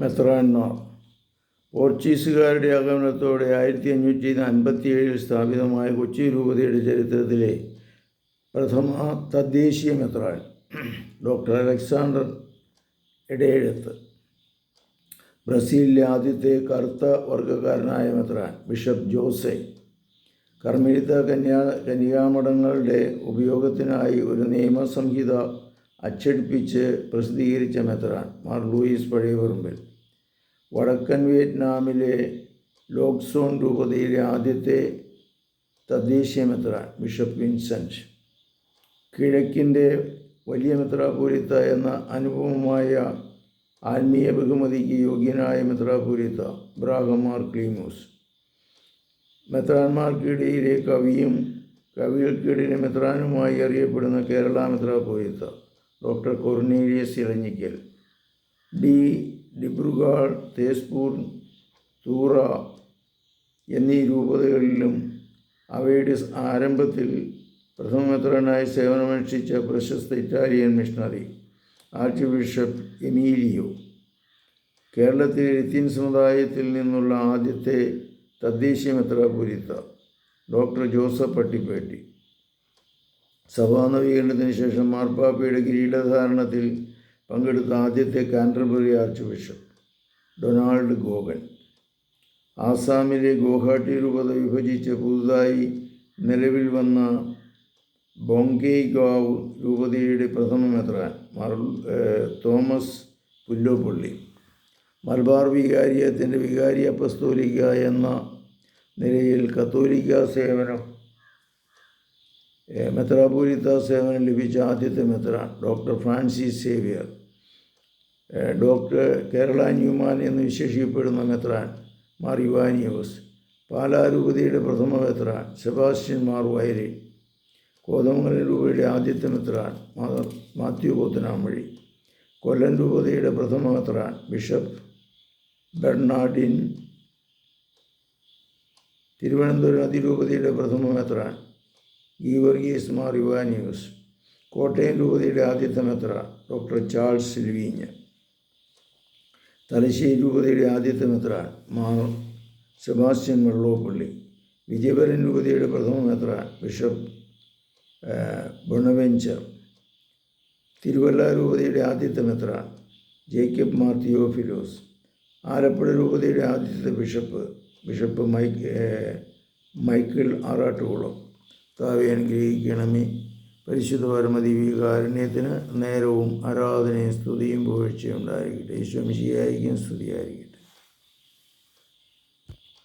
മെത്രാന്മാർ പോർച്ചുഗീസുകാരുടെ ആഗമനത്തോടെ ആയിരത്തി അഞ്ഞൂറ്റി അൻപത്തി ഏഴിൽ സ്ഥാപിതമായ കൊച്ചി രൂപതയുടെ ചരിത്രത്തിലെ പ്രഥമ തദ്ദേശീയ മെത്രാൻ ഡോക്ടർ അലക്സാണ്ടർ ഇടയെഴുത്ത് ബ്രസീലിലെ ആദ്യത്തെ കറുത്ത വർഗക്കാരനായ മെത്രാൻ ബിഷപ്പ് ജോസെ. കർമ്മിത കന്യാ കന്യാമഠങ്ങളുടെ ഉപയോഗത്തിനായി ഒരു നിയമസംഹിത അച്ചടിപ്പിച്ച് പ്രസിദ്ധീകരിച്ച മെത്രാൻ മാർ ലൂയിസ് പഴയപറമ്പിൽ. വടക്കൻ വിയറ്റ്നാമിലെ ലോക്സോൺ രൂപതയിലെ ആദ്യത്തെ തദ്ദേശീയ മെത്രാൻ ബിഷപ്പ് വിൻസെന്റ് കിഴക്കിന്റെ വലിയ മെത്രാപൂരിത്ത എന്ന അനുഭവമായ ആത്മീയ ബഹുമതിക്ക് യോഗ്യനായ മെത്രാപൂരിത്ത ബ്രാഹ്മാർ ക്ലീമോസ്. മെത്രാന്മാർക്കിടയിലെ കവിയും കവികൾക്കിടയിലെ മെത്രാനുമായി അറിയപ്പെടുന്ന കേരള മെത്രാപൂരിത്ത ഡോക്ടർ കൊർണേലിയസ് ഇളഞ്ഞിക്കൽ. ഡി ഡിബ്രുഗാഡ് തേസ്പൂർ തൂറ എന്നീ രൂപതകളിലും അവയുടെ ആരംഭത്തിൽ പ്രഥമ മെത്രാനായി സേവനമനുഷ്ഠിച്ച പ്രശസ്ത Italian missionary archbishop Emilio. കേരളത്തിലെ ലത്തീൻ സമുദായത്തിൽ നിന്നുള്ള ആദ്യത്തെ തദ്ദേശീയ മെത്രാപൂരിത്ത ഡോക്ടർ ജോസഫ് പട്ടിപ്പേട്ടി. സഭാ നവീകരണത്തിന് ശേഷം മാർപ്പാപ്പയുടെ കിരീടധാരണത്തിൽ പങ്കെടുത്ത ആദ്യത്തെ Canterbury archbishop Donald Coggan. ആസാമിലെ ഗോഹാട്ടി രൂപത വിഭജിച്ച് പുതുതായി നിലവിൽ വന്ന ബോങ്കേഗാവ് രൂപതയുടെ പ്രഥമ മെത്രാൻ മാർ തോമസ് പുല്ലോപ്പള്ളി. മലബാർ വികാരിയത്തിന്റെ വികാരി അപ്പസ്തോലിക്ക എന്ന നിലയിൽ കത്തോലിക്ക സേവനം മെത്രാപൂരിത്ത സേവനം ലഭിച്ച ആദ്യത്തെ മെത്രാൻ doctor Francis Xavier. Doctor Kerala Newman എന്ന് വിശേഷിക്കപ്പെടുന്ന മെത്രാൻ മാർ യുവാനിയോസ് പാലാരൂപതയുടെ പ്രഥമ മെത്രാൻ സെബാസ്റ്റ്യൻ മാർ വയരി കോതമംഗലം രൂപയുടെ ആദ്യത്തെ മെത്രാൻ മാത്യു പോത്തനാമഴി കൊല്ലം രൂപതയുടെ പ്രഥമ മെത്രാൻ ബിഷപ്പ് ബെർണാഡിൻ തിരുവനന്തപുരം അതിരൂപതയുടെ പ്രഥമ മെത്രാൻ ഗീവർഗീസ് മാർ യുവാനിയോസ് കോട്ടയം രൂപതയുടെ ആദ്യത്തെ മെത്രാൻ ഡോക്ടർ ചാൾസ് സിൽവീഞ്ഞ് തലശ്ശേരി രൂപതയുടെ ആദ്യത്തെ മെത്രാൻ മാർ സെബാസ്റ്റ്യൻ വെള്ളോപ്പള്ളി വിജയപരൻ രൂപതയുടെ പ്രഥമ മെത്രാൻ ബിഷപ്പ് ബുണവെഞ്ചർ. തിരുവല്ല രൂപതയുടെ ആദ്യത്തെ മെത്രാൻ ജേക്കബ് മാർ തിയോഫിലോസ്. ആലപ്പുഴ രൂപതയുടെ ആദ്യത്തെ bishop bishop mike Michael Arattukulam. താവേൻ അനുഗ്രഹിക്കണമേ. പരിശുദ്ധ പരമതി വികാരുണ്യത്തിന് നേരവും ആരാധനയും സ്തുതിയും പുകഴ്ചയും ഉണ്ടായിരിക്കട്ടെ. ഈശ്വമിശിയായിരിക്കും സ്തുതിയായിരിക്കട്ടെ